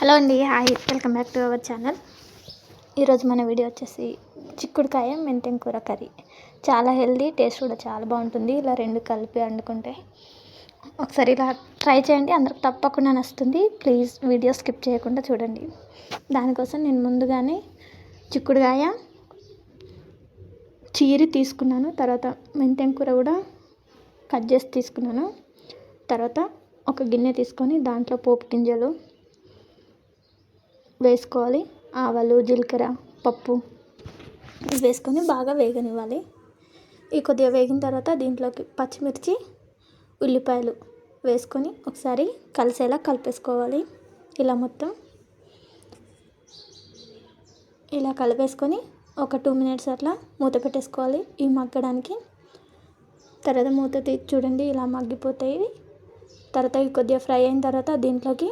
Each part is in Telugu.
హలో అండి hi. Welcome back to our channel. ఈరోజు మన వీడియో వచ్చేసి చిక్కుడుకాయ మెంతెం కూర కర్రీ. చాలా హెల్దీ టేస్ట్ కూడా చాలా బాగుంటుంది. ఇలా రెండు కలిపి వండుకుంటే ఒకసారి ఇలా ట్రై చేయండి. అందరికి తప్పకుండా నచ్చుతుంది. ప్లీజ్ వీడియో స్కిప్ చేయకుండా చూడండి. దానికోసం నేను ముందుగానే చిక్కుడుకాయ చీరి తీసుకున్నాను. తర్వాత మెంతెం కూర కూడా కట్ చేసి తీసుకున్నాను. తర్వాత ఒక గిన్నె తీసుకొని దాంట్లో పోపు గింజలు వేసుకోవాలి. ఆవాలు జీలకర్ర పప్పు ఇవి వేసుకొని బాగా వేగనివ్వాలి. ఈ కొద్దిగా వేగిన తర్వాత దీంట్లోకి పచ్చిమిర్చి ఉల్లిపాయలు వేసుకొని ఒకసారి కలిసేలా కలిపేసుకోవాలి. ఇలా మొత్తం ఇలా కలిపేసుకొని ఒక టూ మినిట్స్ అట్లా మూత పెట్టేసుకోవాలి. ఈ మగ్గడానికి తర్వాత మూత తీసి చూడండి ఇలా మగ్గిపోతాయి. తర్వాత కొద్దిగా ఫ్రై అయిన తర్వాత దీంట్లోకి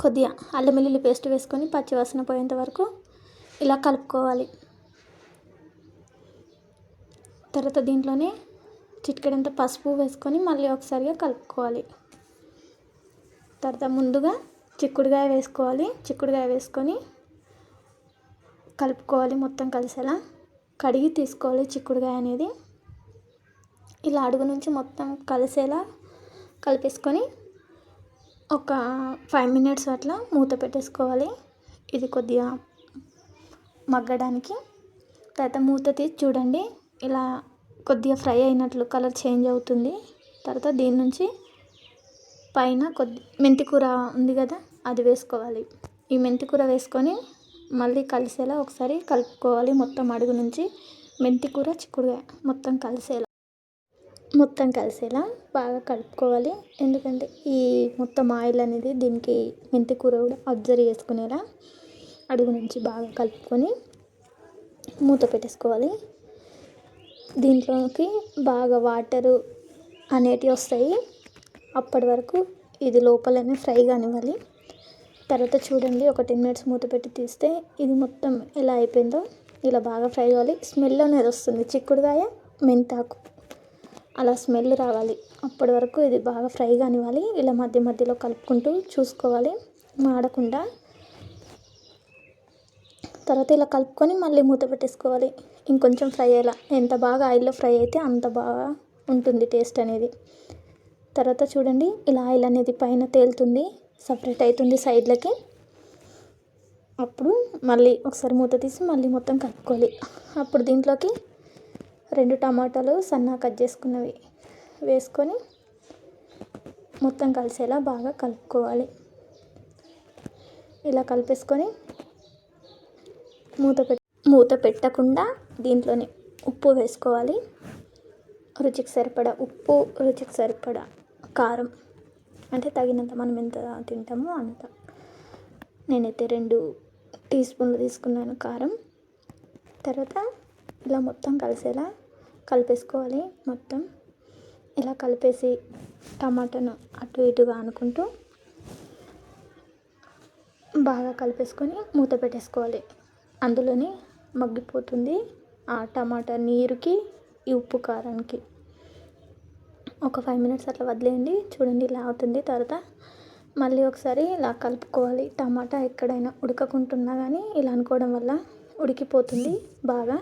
కొద్దిగా అల్లం వెల్లుల్లి పేస్ట్ వేసుకొని పచ్చివాసన పోయేంత వరకు ఇలా కలుపుకోవాలి. తర్వాత దీంట్లోనే చిటికెడంత పసుపు వేసుకొని మళ్ళీ ఒకసారిగా కలుపుకోవాలి. తర్వాత ముందుగా చిక్కుడుగాయ వేసుకోవాలి. చిక్కుడుగాయ వేసుకొని కలుపుకోవాలి మొత్తం కలిసేలా. కడిగి తీసుకోవాలి చిక్కుడుగాయ అనేది. ఇలా అడుగు నుంచి మొత్తం కలిసేలా కలిపేసుకొని ఒక ఫైవ్ మినిట్స్ అట్లా మూత పెట్టేసుకోవాలి. ఇది కొద్దిగా మగ్గడానికి. తర్వాత మూత తీసి చూడండి. ఇలా కొద్దిగా ఫ్రై అయినట్లు కలర్ చేంజ్ అవుతుంది. తర్వాత దీని నుంచి పైన కొద్ది మెంతికూర ఉంది కదా అది వేసుకోవాలి. ఈ మెంతికూర వేసుకొని మళ్ళీ కలిసేలా ఒకసారి కలుపుకోవాలి మొత్తం అడుగు నుంచి. మెంతి కూర చిక్కుడుగా మొత్తం కలిసేలా. మొత్తం కలిసేలా బాగా కలుపుకోవాలి. ఎందుకంటే ఈ మొత్తం ఆయిల్ అనేది దీనికి మెంతి కూర కూడా అబ్జర్వ్ చేసుకునేలా అడుగు నుంచి బాగా కలుపుకొని మూత పెట్టేసుకోవాలి. దీంట్లోకి బాగా వాటరు అనేటివి వస్తాయి. అప్పటి వరకు ఇది లోపలనే ఫ్రై కానివ్వాలి. తర్వాత చూడండి ఒక టెన్ మినిట్స్ మూత పెట్టి తీస్తే ఇది మొత్తం ఎలా అయిపోయిందో ఇలా బాగా ఫ్రై కావాలి. స్మెల్ అనేది వస్తుంది. చిక్కుడుకాయ మెంతాకు. అలా స్మెల్ రావాలి. అప్పటి వరకు ఇది బాగా ఫ్రై కానివ్వాలి. ఇలా మధ్య మధ్యలో కలుపుకుంటూ చూసుకోవాలి. మాడకుండా. తర్వాత ఇలా కలుపుకొని మళ్ళీ మూత పెట్టేసుకోవాలి. ఇంకొంచెం ఫ్రై అయ్యేలా. ఎంత బాగా ఆయిల్లో ఫ్రై అయితే అంత బాగా ఉంటుంది టేస్ట్ అనేది. తర్వాత చూడండి ఇలా ఆయిల్ అనేది పైన తేలుతుంది. సపరేట్ అవుతుంది సైడ్లకి. అప్పుడు మళ్ళీ ఒకసారి మూత తీసి మళ్ళీ మొత్తం కలుపుకోవాలి. అప్పుడు దీంట్లోకి రెండు టమాటాలు సన్నగా కట్ చేసుకున్నవి వేసుకొని మొత్తం కలిసేలా బాగా కలుపుకోవాలి. ఇలా కలిపేసుకొని మూత పెట్ మూత పెట్టకుండా దీంట్లోనే ఉప్పు వేసుకోవాలి. రుచికి సరిపడా ఉప్పు రుచికి సరిపడా కారం. అంటే తగినంత మనం ఎంత తింటామో అంత. నేనైతే రెండు టీ స్పూన్లు తీసుకున్నాను కారం. తర్వాత ఇలా మొత్తం కలిసేలా కలిపేసుకోవాలి మొత్తం. ఇలా కలిపేసి టమాటాను అటు ఇటుగా అనుకుంటూ బాగా కలిపేసుకొని మూత పెట్టేసుకోవాలి. అందులోనే మగ్గిపోతుంది ఆ టమాటా నీరుకి ఈ ఉప్పు కారానికి. ఒక ఫైవ్ మినిట్స్ అట్లా వదిలేయండి. చూడండి ఇలా అవుతుంది. తర్వాత మళ్ళీ ఒకసారి ఇలా కలుపుకోవాలి. టమాటా ఎక్కడైనా ఉడకకుంటున్నా కానీ ఇలా అనుకోవడం వల్ల ఉడికిపోతుంది బాగా.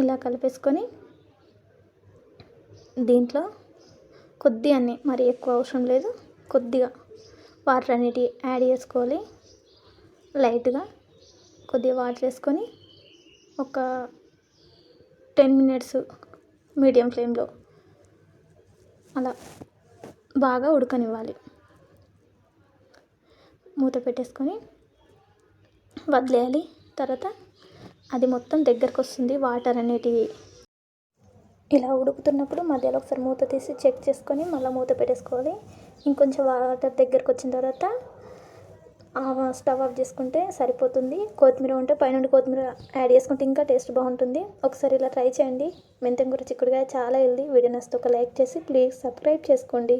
ఇలా కలిపేసుకొని దీంట్లో కొద్దిగా మరి ఎక్కువ అవసరం లేదు. కొద్దిగా వాటర్ అనేటివి యాడ్ చేసుకోవాలి. లైట్గా కొద్దిగా వాటర్ వేసుకొని ఒక టెన్ మినిట్స్ మీడియం ఫ్లేమ్లో అలా బాగా ఉడకనివ్వాలి. మూత పెట్టేసుకొని వదిలేయాలి. తర్వాత అది మొత్తం దగ్గరకు వస్తుంది వాటర్ అనేటివి ఇలా ఉడుకుతున్నప్పుడు మధ్యలో ఒకసారి మూత తీసి చెక్ చేసుకొని మళ్ళీ మూత పెట్టేసుకోవాలి. ఇంకొంచెం వాటర్ దగ్గరకు వచ్చిన తర్వాత స్టవ్ ఆఫ్ చేసుకుంటే సరిపోతుంది. కొత్తిమీర ఉంటే పైన కొత్తిమీర యాడ్ చేసుకుంటే ఇంకా టేస్ట్ బాగుంటుంది. ఒకసారి ఇలా ట్రై చేయండి. మెంతం కూర చిక్కుడుగా చాలా హెల్దీ వీడియో నచ్చితే ఒక లైక్ చేసి ప్లీజ్ సబ్స్క్రైబ్ చేసుకోండి.